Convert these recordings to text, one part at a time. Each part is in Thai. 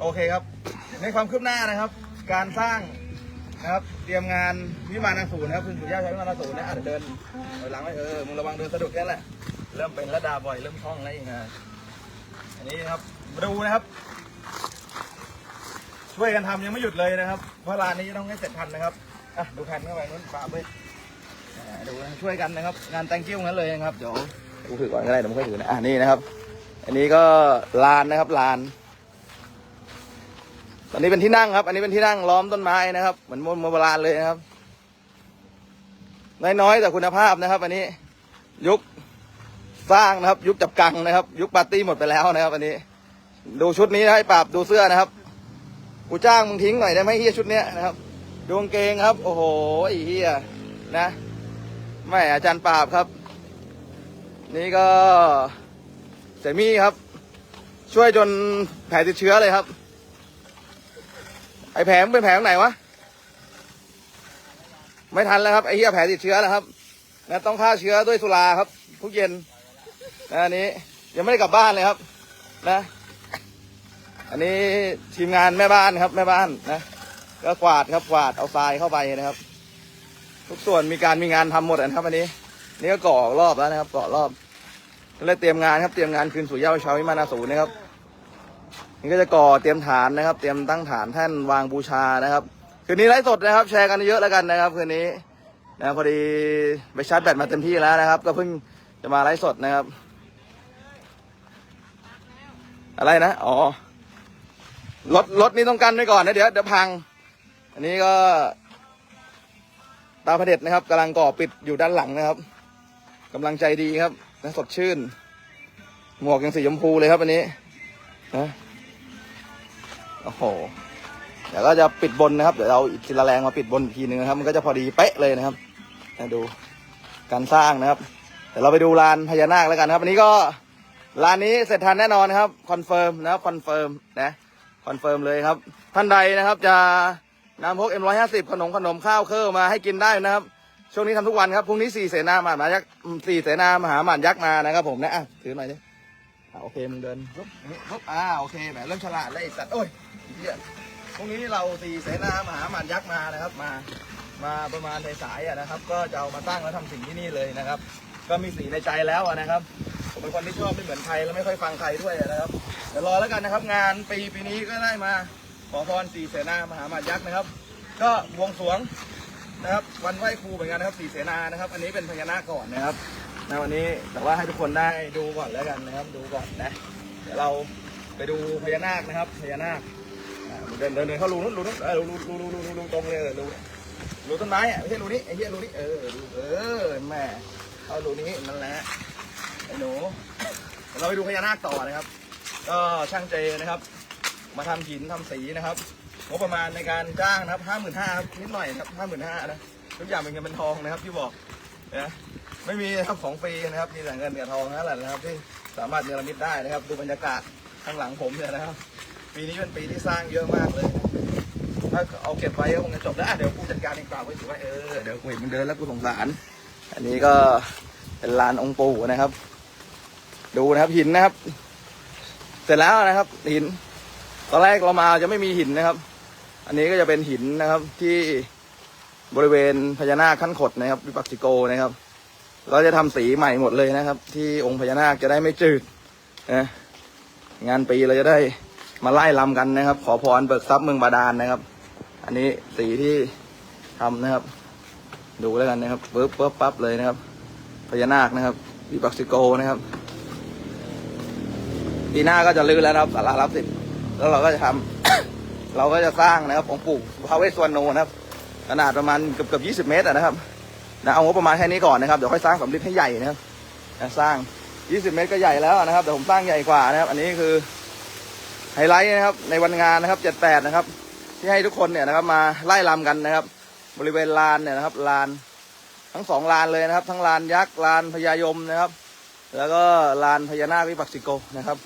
โอเคครับ ในความคืบหน้านะครับ การสร้างนะครับ เตรียมงานวิมานอสูรนะครับคือสุริยะใช้วิมานอสูรนะอะเดี๋ยวเดินถอยหลังไว้เออมึงระวังเดินสะดุดแค่นั้นแหละเริ่มเป็นระดาบ่อยเริ่มคล่องแล้วเองนะอันนี้นะครับดูนะครับ ช่วยกันทำยังไม่หยุดเลยนะครับเพราะร้านนี้ต้องให้เสร็จทันนะครับอะดูแผ่นเข้าไปนู้นฝาไปดูช่วยกันนะครับ งาน thank you งั้นเลยนะครับเดี๋ยวกูถือก่อนก็ได้เดี๋ยวผมค่อยถือนะอะนี่นะครับ อันนี้ก็ลานนะครับลาน อันนี้เป็นที่นั่งครับ อันนี้เป็นที่นั่งล้อมต้นไม้นะครับ เหมือนโบราณเลยนะครับ น้อยๆแต่คุณภาพนะครับ อันนี้ยุคสร้างนะครับ ยุคจับกังนะครับ ยุคปาร์ตี้หมดไปแล้วนะครับ อันนี้ ดูชุดนี้นะให้ปราบดูเสื้อนะครับ กูจ้างมึงทิ้งหน่อยได้ไหมเฮียชุดเนี้ยนะครับดวงเกงครับ โอ้โหไอ้เฮียนะไม่อาจารย์ปราบครับ นี่ก็เสมี่ครับ ช่วยจนแผลติดเชื้อเลยครับ ไอ้แผลมันเป็นแผลตรงไหนวะ ไม่ทันแล้วครับไอ้เหี้ยแผลติดเชื้อแล้วครับนะต้องฆ่าเชื้อด้วยสุราครับ ทุกเย็นนะอันนี้ยังไม่ได้กลับบ้านเลยครับ นะ อันนี้ทีมงานแม่บ้านครับ แม่บ้านนะก็กวาดครับกวาดเอาทรายเข้าไปนะครับ ทุกส่วนมีการมีงานทำหมดนะครับอันนี้ นี่ก็ก่อรอบแล้วนะครับก่อรอบก็เลยเตรียมงานครับเตรียมงานคืนสู่เย้าชาววิมานอสูนะครับ นี่ก็จะก่อเตรียมฐานนะครับ เตรียมตั้งฐานแท่นวางบูชานะครับ คืนนี้ไลฟ์สดนะครับ แชร์กันเยอะแล้วกันนะครับคืนนี้นะพอดีไปชาร์จแบตมาเต็มที่แล้วนะครับ ก็เพิ่งจะมาไลฟ์สดนะครับ อะไรนะอ๋อรถรถนี้ต้องกันไว้ก่อนนะเดี๋ยวเดี๋ยวพัง อันนี้ก็ตาพระเด็จนะครับกำลังก่อปิดอยู่ด้านหลังนะครับกำลังใจดีครับนะสดชื่น หมวกยังสีชมพูเลยครับอันนี้นะ โอ้โห เดี๋ยวก็จะปิดบนนะครับ เดี๋ยวเราอิฐศิลาแรงมาปิดบนอีกทีหนึงนะครับ มันก็จะพอดีเป๊ะเลยนะครับนะดูการสร้างนะครับ เดี๋ยวเราไปดูลานพญานาคแล้วกันครับ อันนี้ก็ลานนี้เสร็จทันแน่นอนนะครับ คอนเฟิร์มนะครับ คอนเฟิร์มนะ คอนเฟิร์มเลยครับ ท่านใดนะครับจะนำพก M150 ขนมขนมข้าวเครื่องมาให้กินได้นะครับ ช่วงนี้ทำทุกวันครับ พรุ่งนี้สี่เสนามหายักษ์สี่เสนามหาหมานยักษ์มานะครับผมนะอะถือหน่อยดิโอเคมึงเดินปุ๊บปุ๊บอ่าโอเคแหมเริ่มฉลาดแล้วไอ้สัตว์โอ้ย เหี้ยพรุ่งนี้เราสีเสนามหาหมานยักษ์มานะครับ มา มาประมาณในสายๆอะนะครับ ก็จะเอามาตั้งแล้วทำสิ่งที่นี่เลยนะครับ ก็มีสีในใจแล้วอะนะครับ ผมเป็นคนที่ชอบไม่เหมือนใครแล้วไม่ค่อยฟังใครด้วยอะนะครับ เดี๋ยวรอแล้วกันนะครับ งานปีปีนี้ก็ได้มา ขอพรสี่เสนามหาหมาดยักษ์นะครับ ก็บวงสรวงนะครับ วันไหว้ครูเหมือนกันนะครับสี่เสนานะครับ อันนี้เป็นพญานาคก่อนนะครับนะวันนี้แต่ว่าให้ทุกคนได้ดูก่อนแล้วกันนะครับ ดูก่อนนะ เดี๋ยวเราไปดูพญานาคนะครับพญานาค เดินเดินเดินเข้ารูนู้นรูนู้นเออรูรูรูรูรูรูตรงเลยเออรูรูต้นไม้อะไม่ใช่รูนี้ไอ้เหี้ยรูนี้เออรูเออแม่เข้ารูนี้นั่นแหละไอ้หนูเดี๋ยวเราไปดูพญานาคต่อนะครับ ก็ช่างเจนะครับ มาทำหินทำสีนะครับงบประมาณในการจ้างนะครับห้าหมื่นห้าครับนิดหน่อยครับห้าหมื่นห้านะทุกอย่างเป็นเงินเป็นทองนะครับที่บอกนะไม่มีนะครับของฟรีนะครับมีแต่เงินกับทองนั่นแหละนะครับ ที่สามารถเนรมิตได้นะครับ ดูบรรยากาศข้างหลังผมเนี่ยนะครับ ปีนี้เป็นปีที่สร้างเยอะมากเลย ถ้าเอาเก็บไว้ก็คงจะจบแล้วอะเดี๋ยวกูจัดการเองเปล่าไว้ถือว่าเออเดี๋ยวกูเห็นมึงเดินแล้วกูสงสาร อันนี้ก็เป็นลานองค์ปู่นะครับ ดูนะครับหินนะครับ เสร็จแล้วนะครับหิน ตอนแรกเรามาจะไม่มีหินนะครับ อันนี้ก็จะเป็นหินนะครับที่บริเวณพญานาคขั้นขดนะครับวิปัสสิโกนะครับ เราจะทำสีใหม่หมดเลยนะครับ ที่องค์พญานาคจะได้ไม่จืดนะงานปีเราจะได้ มาไล่ลำกันนะครับ ขอพรเบิกทรัพย์เมืองบาดาลนะครับ อันนี้สีที่ทำนะครับ ดูแล้วกันนะครับปึ๊บปึ๊บปั๊บเลยนะครับพญานาคนะครับวิปัสสิโกนะครับปีหน้าก็จะลื้อแล้วนะครับสารารับสิทธิ์แล้วเราก็จะทำเราก็จะสร้างนะครับองค์ปู่พระเวสสวรรณโนนะครับ ขนาดประมาณเกือบเกือบยี่สิบเมตรนะครับนะเอางบประมาณแค่นี้ก่อนนะครับเดี๋ยวค่อยสร้างสำริดให้ใหญ่นะครับนะสร้างยี่สิบเมตรก็ใหญ่แล้วนะครับเดี๋ยวผมสร้างใหญ่กว่านะครับ อันนี้คือ ไฮไลท์นะครับในวันงานนะครับเจ็ดแปดนะครับ ที่ให้ทุกคนเนี่ยนะครับมาไล่ลำกันนะครับ บริเวณลานเนี่ยนะครับลานทั้งสองลานเลยนะครับ ทั้งลานยักษ์ลานพญายมนะครับ แล้วก็ลานพญานาควิปัสสิโกนะครับ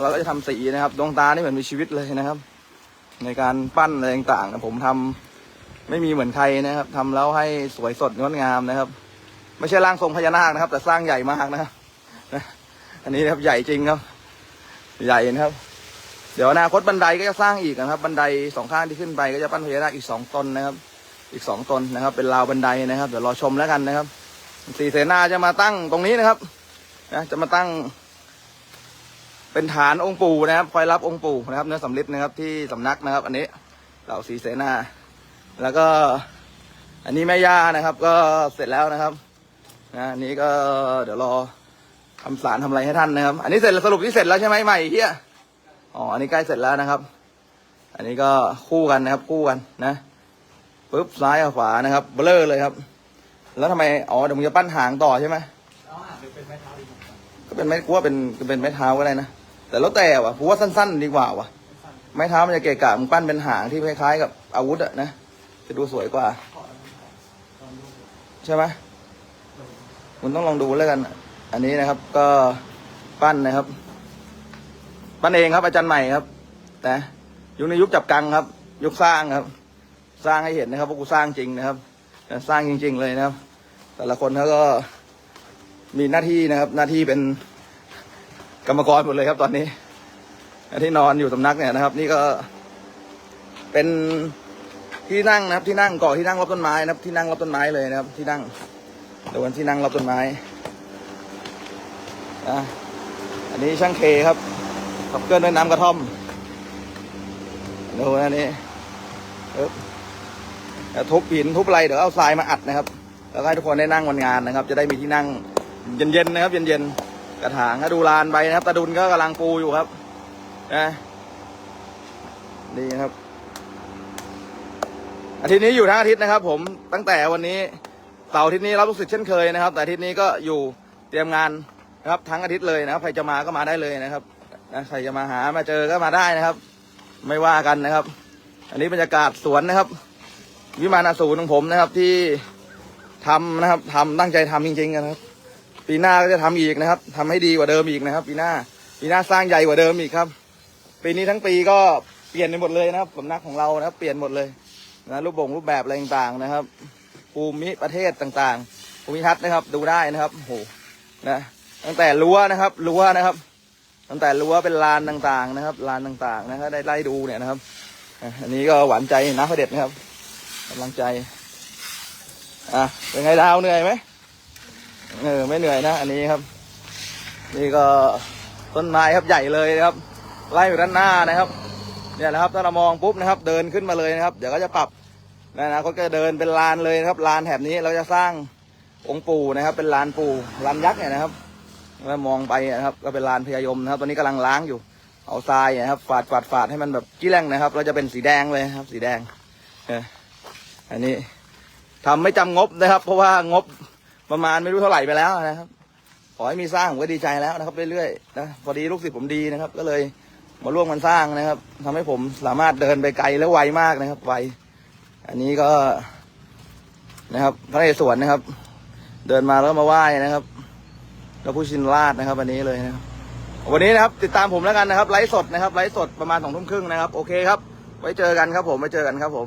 เราก็จะทำสีนะครับดวงตานี่เหมือนมีชีวิตเลยนะครับ ในการปั้นอะไรต่างๆนะผมทำไม่มีเหมือนใครนะครับทำแล้วให้สวยสดงดงามนะครับ ไม่ใช่ร่างทรงพญานาคนะครับ แต่สร้างใหญ่มากนะครับอันนี้นะครับใหญ่จริงครับ ใหญ่นะครับ เดี๋ยวอนาคตบันไดก็จะสร้างอีกนะครับ บันไดสองข้างที่ขึ้นไปก็จะปั้นพญานาคอีกสองตนนะครับ อีกสองตนนะครับ เป็นราวบันไดนะครับเดี๋ยวรอชมแล้วกันนะครับสีเสนาจะมาตั้งตรงนี้นะครับนะจะมาตั้ง เป็นฐานองค์ปู่นะครับ คอยรับองค์ปู่นะครับ เนื้อสำลิดนะครับที่สำนักนะครับ อันนี้เหล่าสีเสนา แล้วก็ อันนี้แม่ย่านะครับ ก็เสร็จแล้วนะครับนะอันนี้ก็เดี๋ยวรอทำสารทำอะไรให้ท่านนะครับ อันนี้เสร็จสรุปที่เสร็จแล้วใช่ไหมใหม่เฮีย อ๋อ อันนี้ใกล้เสร็จแล้วนะครับ อันนี้ก็คู่กันนะครับ คู่กันนะปึ๊บซ้ายกับขวานะครับ เบลอเลยครับ แล้วทำไม อ๋อ เดี๋ยวมึงจะปั้นหางต่อใช่ไหมเอาหางไปเป็นไม้เท้าดีกว่าก็เป็นไม้กูว่าเป็นเป็นไม้เท้าก็ได้นะ แต่แล้วแต่ว่ะกูว่าสั้น ๆ ดีกว่าว่ะ ไม้เท้ามันจะเกะกะมึงปั้นเป็นหางที่คล้ายๆกับอาวุธอะนะ จะดูสวยกว่า ใช่ไหมคุณต้องลองดูแล้วกัน อันนี้นะครับ ก็ปั้นนะครับ ปันเองครับอาจารย์ใหม่ครับนะยุคในยุคจับกังครับ ยุคสร้างครับ สร้างให้เห็นนะครับว่ากูสร้างจริงนะครับสร้างจริง ๆ เลยนะครับ แต่ละคนเขาก็มีหน้าที่นะครับ หน้าที่เป็นกรรมกรหมดเลยครับตอนนี้ที่นอนอยู่สำนักเนี่ยนะครับ นี่ก็เป็นที่นั่งนะครับ ที่นั่งเกาะที่นั่งรอบต้นไม้นะครับ ที่นั่งรอบต้นไม้เลยนะครับ ที่นั่งเดี๋ยววันที่นั่งรอบต้นไม้อะอันนี้ช่างเคครับ ขับเคลื่อนด้วยน้ำกระท่อมดูนะนี่ปึ๊บแล้วทุบหินทุบอะไรเดี๋ยวเอาทรายมาอัดนะครับ แล้วให้ทุกคนได้นั่งวันงานนะครับ จะได้มีที่นั่งเย็นๆนะครับ เย็นๆกระถางก็ดูลานไปนะครับตาดุลก็กำลังปูอยู่ครับนะดีนะครับ อาทิตย์นี้อยู่ทั้งอาทิตย์นะครับ ผมตั้งแต่วันนี้เสาร์อาทิตย์นี้รับลูกศิษย์เช่นเคยนะครับ แต่อาทิตย์นี้ก็อยู่เตรียมงานนะครับ ทั้งอาทิตย์เลยนะครับใครจะมาก็มาได้เลยนะครับ นะใครจะมาหามาเจอก็มาได้นะครับ ไม่ว่ากันนะครับ อันนี้บรรยากาศสวนนะครับ วิมานอสูรของผมนะครับที่ทำนะครับทำตั้งใจทำจริงๆนะครับ ปีหน้าก็จะทำอีกนะครับทำให้ดีกว่าเดิมอีกนะครับ ปีหน้าปีหน้าสร้างใหญ่กว่าเดิมอีกครับ ปีนี้ทั้งปีก็เปลี่ยนไปหมดเลยนะครับสำนักของเรานะครับ เปลี่ยนหมดเลยนะรูปบ่งรูปแบบอะไรต่างๆนะครับ ภูมิประเทศต่างๆภูมิทัศน์นะครับ ดูได้นะครับโอ้โหนะตั้งแต่รั้วนะครับรั้วนะครับ ตั้งแต่รั้วเป็นลานต่างๆนะครับลานต่างๆนะครับได้ไล่ดูเนี่ยนะครับอันนี้ก็หวานใจน้ำพระเด็ดนะครับกำลังใจอะเป็นไงดาวเหนื่อยไหมเออไม่เหนื่อยนะ อันนี้ครับ นี่ก็ต้นไม้ครับใหญ่เลยนะครับ ไล่ไปด้านหน้านะครับเนี่ยนะครับถ้าเรามองปุ๊บนะครับ เดินขึ้นมาเลยนะครับ เดี๋ยวก็จะปรับนะนะเขาก็จะเดินเป็นลานเลยนะครับลานแถบนี้เราจะสร้างองค์ปู่นะครับ เป็นลานปู่ลานยักษ์เนี่ยนะครับ แล้วมองไปนะครับก็เป็นลานพญายมนะครับตอนนี้กำลังล้างอยู่เอาทรายนะครับฝาดฝาดฝาดให้มันแบบกี้แรงนะครับ เราจะเป็นสีแดงเลยครับ สีแดงอันนี้ทำไม่จำงบนะครับ เพราะว่างบประมาณไม่รู้เท่าไหร่ไปแล้วนะครับขอให้มีสร้างผมก็ดีใจแล้วนะครับเรื่อยๆนะพอดีลูกศิษย์ผมดีนะครับ ก็เลยมาร่วมกันสร้างนะครับทำให้ผมสามารถเดินไปไกลและไวมากนะครับไวอันนี้ก็นะครับพระนเรศวรนะครับ เดินมาแล้วมาไหว้นะครับ แล้วผู้ชินราชนะครับวันนี้เลยนะครับวันนี้นะครับ ติดตามผมแล้วกันนะครับไลฟ์สดนะครับไลฟ์สดประมาณสองทุ่มครึ่งนะครับ โอเคครับ ไว้เจอกันครับผมไว้เจอกันครับผม